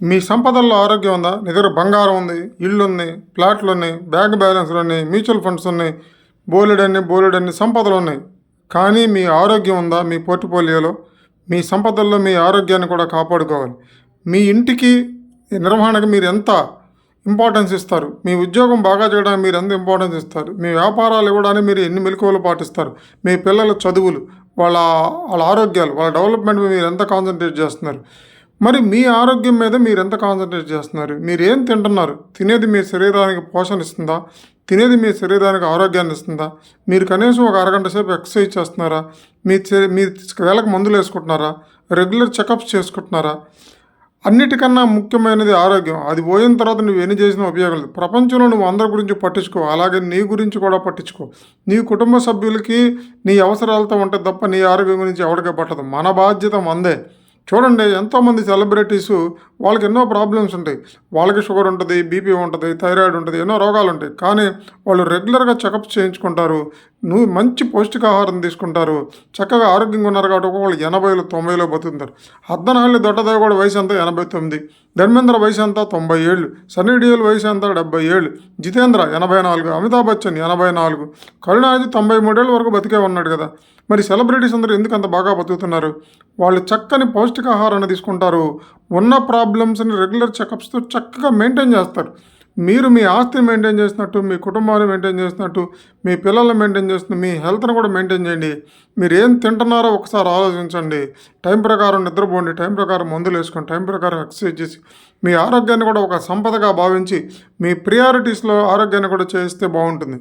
మీ సంపదల్లో ఆరోగ్యం ఉందా? నీ దగ్గర బంగారం ఉంది ఇల్లు ఉంది ప్లాట్లు ఉన్నాయి బ్యాంక్ బ్యాలెన్స్లు ఉన్నాయి మ్యూచువల్ ఫండ్స్ ఉన్నాయి బోలెడన్ని బోలెడన్ని సంపదలు ఉన్నాయి. కానీ మీ ఆరోగ్యం ఉందా మీ పోర్ట్ఫోలియోలో? మీ సంపదల్లో మీ ఆరోగ్యాన్ని కూడా కాపాడుకోవాలి. మీ ఇంటికి నిర్వహణకు మీరు ఎంత ఇంపార్టెన్స్ ఇస్తారు? మీ ఉద్యోగం బాగా చేయడానికి మీరు ఎంత ఇంపార్టెన్స్ ఇస్తారు? మీ వ్యాపారాలు ఇవ్వడానికి మీరు ఎన్ని మెలకువలు పాటిస్తారు? మీ పిల్లల చదువులు వాళ్ళ వాళ్ళ ఆరోగ్యాలు వాళ్ళ డెవలప్మెంట్ మీద మీరు ఎంత కాన్సన్ట్రేట్ చేస్తున్నారు? మరి మీ ఆరోగ్యం మీద మీరు ఎంత కాన్సన్ట్రేట్ చేస్తున్నారు? మీరు ఏం తింటున్నారు? తినేది మీ శరీరానికి పోషణ ఇస్తుందా? తినేది మీ శరీరానికి ఆరోగ్యాన్ని ఇస్తుందా? మీరు కనీసం ఒక అరగంట సేపు ఎక్సర్సైజ్ చేస్తున్నారా? మీ మీ వేళకు మందులు వేసుకుంటున్నారా? రెగ్యులర్ చెకప్స్ చేసుకుంటున్నారా? అన్నిటికన్నా ముఖ్యమైనది ఆరోగ్యం. అది పోయిన తర్వాత నువ్వు ఎన్ని చేసినా ఉపయోగం లేదు. ప్రపంచంలో నువ్వు అందరి గురించి పట్టించుకో. అలాగే నీ గురించి కూడా పట్టించుకో. నీ కుటుంబ సభ్యులకి నీ అవసరాలతో ఉంటే తప్ప నీ ఆరోగ్యం గురించి ఎవరికే పట్టదు. మన బాధ్యత మందే. చూడండి ఎంతోమంది సెలబ్రిటీస్ వాళ్ళకి ఎన్నో ప్రాబ్లమ్స్ ఉంటాయి. వాళ్ళకి షుగర్ ఉంటుంది బీపీ ఉంటుంది థైరాయిడ్ ఉంటుంది ఎన్నో రోగాలు ఉంటాయి. కానీ వాళ్ళు రెగ్యులర్గా చెకప్ చేయించుకుంటారు. నువ్వు మంచి పౌష్టికాహారం తీసుకుంటారు. చక్కగా ఆరోగ్యంగా ఉన్నారు కాబట్టి వాళ్ళు ఎనభైలో తొంభైలో బతుకుతారు. అద్దనహల్లి దొడ్డదేవ కూడా వయసు అంతా ఎనభై తొమ్మిది ధర్మేంద్ర వయసు అంతా తొంభై ఏళ్ళు సన్నీ డియోల్ వయసు అంతా డెబ్బై ఏళ్ళు జితేంద్ర ఎనభై నాలుగు అమితాబ్ బచ్చన్ ఎనభై నాలుగు కరుణానిధి తొంభై మూడేళ్ళ వరకు బతికే ఉన్నాడు కదా. మరి సెలబ్రిటీస్ అందరూ ఎందుకు అంత బాగా బతుకుతున్నారు? వాళ్ళు చక్కని పౌష్టికాహారాన్ని తీసుకుంటారు. ఉన్న ప్రాబ్లమ్స్ని రెగ్యులర్ చెకప్స్తో చక్కగా మెయింటైన్ చేస్తారు. మీరు మీ ఆస్తిని మెయింటైన్ చేసినట్టు మీ కుటుంబాన్ని మెయింటైన్ చేసినట్టు మీ పిల్లల్ని మెయింటైన్ చేస్తున్న మీ హెల్త్ని కూడా మెయింటైన్ చేయండి. మీరు ఏం తింటున్నారో ఒకసారి ఆలోచించండి. టైం ప్రకారం నిద్రపోండి. టైం ప్రకారం మందులు వేసుకోండి. టైం ప్రకారం ఎక్సర్సైజ్ చేసి మీ ఆరోగ్యాన్ని కూడా ఒక సంపదగా భావించి మీ ప్రియారిటీస్లో ఆరోగ్యాన్ని కూడా చేస్తే బాగుంటుంది.